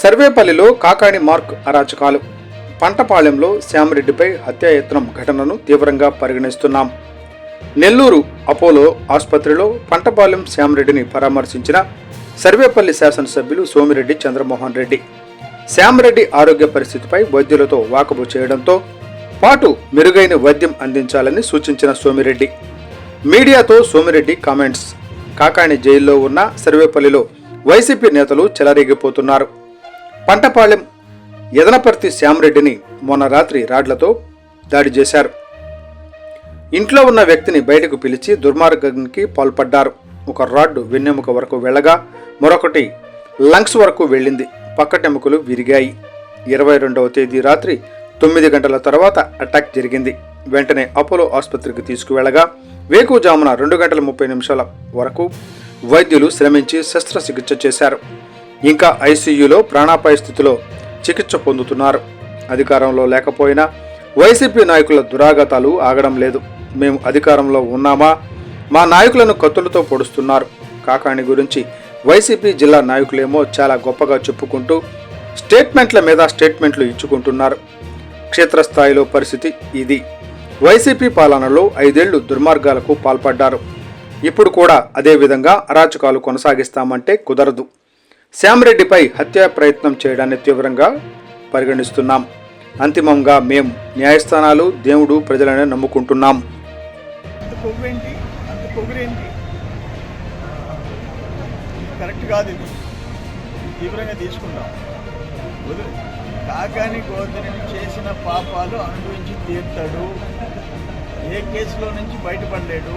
సర్వేపల్లిలో Kakani mark అరాచకాలు. పంటపాలెంలో శ్యామరెడ్డిపై హత్యాయత్నం ఘటనను తీవ్రంగా పరిగణిస్తున్నాం. నెల్లూరు అపోలో ఆసుపత్రిలో పంటపాలెం శ్యామరెడ్డిని పరామర్శించిన సర్వేపల్లి శాసనసభ్యులు సోమిరెడ్డి చంద్రమోహన్ రెడ్డి. శ్యామరెడ్డి ఆరోగ్య పరిస్థితిపై వైద్యులతో వాకబు చేయడంతో పాటు మెరుగైన వైద్యం అందించాలని సూచించిన సోమిరెడ్డి. మీడియాతో సోమిరెడ్డి కామెంట్స్. కాకాణి జైల్లో ఉన్న సర్వేపల్లిలో వైసీపీ నేతలు చెలరేగిపోతున్నారు. పంటపాలెం యదనపర్తి శ్యామరెడ్డిని మొన్న రాత్రి రాడ్లతో దాడి చేశారు. ఇంట్లో ఉన్న వ్యక్తిని బయటకు పిలిచి దుర్మార్గానికి పాల్పడ్డారు. ఒక రాడ్ వెన్నెముక వరకు వెళ్ళగా మరొకటి లంగ్స్ వరకు వెళ్ళింది. పక్కటెముకలు విరిగాయి. ఇరవై రెండవ తేదీ రాత్రి తొమ్మిది గంటల తర్వాత అటాక్ జరిగింది. వెంటనే అపోలో ఆసుపత్రికి తీసుకువెళ్ళగా వేకుజామున రెండు గంటల ముప్పై నిమిషాల వరకు వైద్యులు శ్రమించి శస్త్రచికిత్స చేశారు. ఇంకా ఐసీయూలో ప్రాణాపాయ స్థితిలో చికిత్స పొందుతున్నారు. అధికారంలో లేకపోయినా వైసీపీ నాయకుల దురాగతాలు ఆగడం లేదు. మేము అధికారంలో ఉన్నామా? మా నాయకులను కత్తులతో పొడుస్తున్నారు. కాకాణి గురించి వైసీపీ జిల్లా నాయకులేమో చాలా గొప్పగా చెప్పుకుంటూ స్టేట్మెంట్ల మీద స్టేట్మెంట్లు ఇచ్చుకుంటున్నారు. క్షేత్రస్థాయిలో పరిస్థితి ఇది. వైసీపీ పాలనలో ఐదేళ్ళు దుర్మార్గాలకు పాల్పడ్డారు. ఇప్పుడు కూడా అదే విధంగా అరాచకాలు కొనసాగిస్తామంటే కుదరదు. శ్యామరెడ్డిపై హత్యా ప్రయత్నం చేయడాన్ని తీవ్రంగా పరిగణిస్తున్నాం. అంతిమంగా మేం న్యాయస్థానాలు దేవుడు ప్రజలనే నమ్ముకుంటున్నాం. కరెక్ట్ కాదు ఇది. తీవ్రంగా తీసుకుంటాం కాకాని గోధుని చేసిన పాపాలు అనుభవించి తీర్తాడు ఏ కేసులో నుంచి బయటపడలేడు.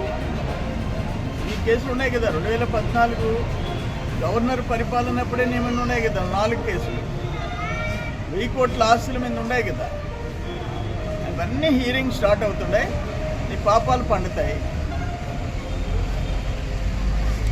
ఈ కేసులు ఉన్నాయి కదా రెండు వేల పద్నాలుగు గవర్నర్ పరిపాలనప్పుడే నీ మీద ఉన్నాయి కదా నాలుగు కేసులు. వెయ్యి కోట్ల ఆస్తుల మీద ఉన్నాయి కదా. ఇవన్నీ హీరింగ్ స్టార్ట్ అవుతున్నాయి. నీ పాపాలు పండుతాయి.